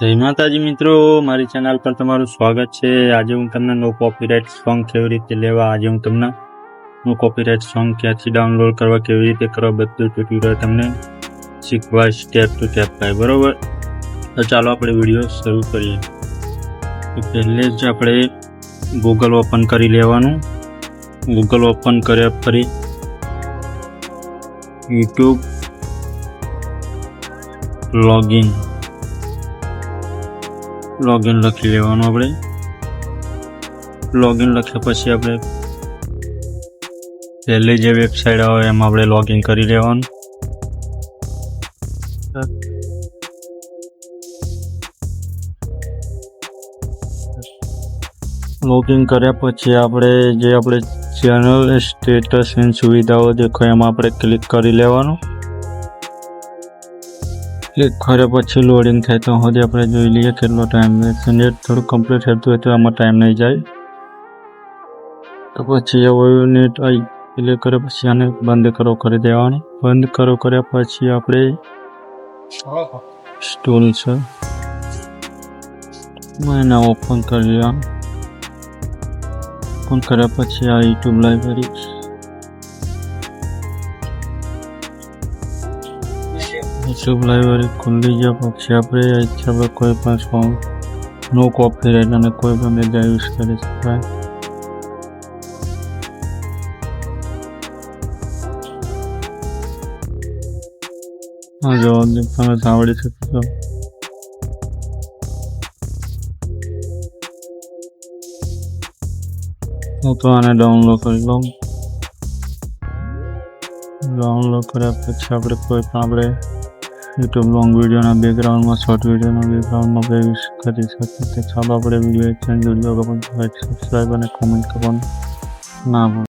જય માતાજી મિત્રો, મારી ચેનલ પર તમારું સ્વાગત છે. આજે હું તમને નો કોપીરાઇટ સોંગ કેવી રીતે લેવા, આજે હું તમને નો કોપીરાઇટ સોંગ ક્યાંથી ડાઉનલોડ કરવા, કેવી રીતે કરવા, બધું ટ્યુટોરિયલ તમને શીખવા સ્ટેપ ટુ સ્ટેપ થાય, બરોબર? તો ચાલો આપણે વીડિયો શરૂ કરીએ. તો પહેલે જ આપણે ગૂગલ ઓપન કરી લેવાનું. ગૂગલ ઓપન કર્યા ફરી યુટ્યુબ લોગિન લોગિન લખી લેવાનું આપણે. લોગિન લખ્યા પછી આપણે પહેલી જે વેબસાઇટ આવે એમાં આપણે લોગિન કરી લેવાનું. લોગિન કર્યા પછી આપણે જે આપણે ચેનલ સ્ટેટસ એન્ડ સુવિધાઓ દેખો એમાં આપણે ક્લિક કરી લેવાનું. ક્લિક કર્યા પછી લોડિંગ થાય તો સુધી આપણે જોઈ લઈએ કેટલો ટાઈમ લેશે નેટ થોડું કમ્પ્લીટ થતું હોય તો આમાં ટાઈમ નહીં જાય. તો પછી હવે નેટ આવી એટલે કર્યા પછી આને બંધ કરો, કરી દેવાની. બંધ કરો કર્યા પછી આપણે સ્ટૂલ છે. મેં ઓપન કરી લેવાનું ઓપન કર્યા પછી આ યુટ્યુબ લાઇબ્રેરી યુટ્યુબ લાઇબ્રેરી ખુલ્લી છે પછી આપણે ઈચ્છા પર કોઈ પણ સોંગ નો કોપીરાઇટ અને કોઈ પણ મેગા યુઝ કરી શકાય હા જવાબ તમે સાંભળી શકશો હું તો આને ડાઉનલોડ કરી લઉં. ડાઉનલોડ કર્યા પછી આપણે કોઈ પણ આપણે યુટ્યુબ લોંગ વિડીયોના બેકગ્રાઉન્ડમાં શોર્ટ વિડીયોના બેકગ્રાઉન્ડમાં આપણે યુઝ કરી શકે તે ચાલો આપણે વીડિયો ચેન્જ વીડિયો ગમે સબસ્ક્રાઈબ અને કોમેન્ટ કરવાનું ના ભૂલો.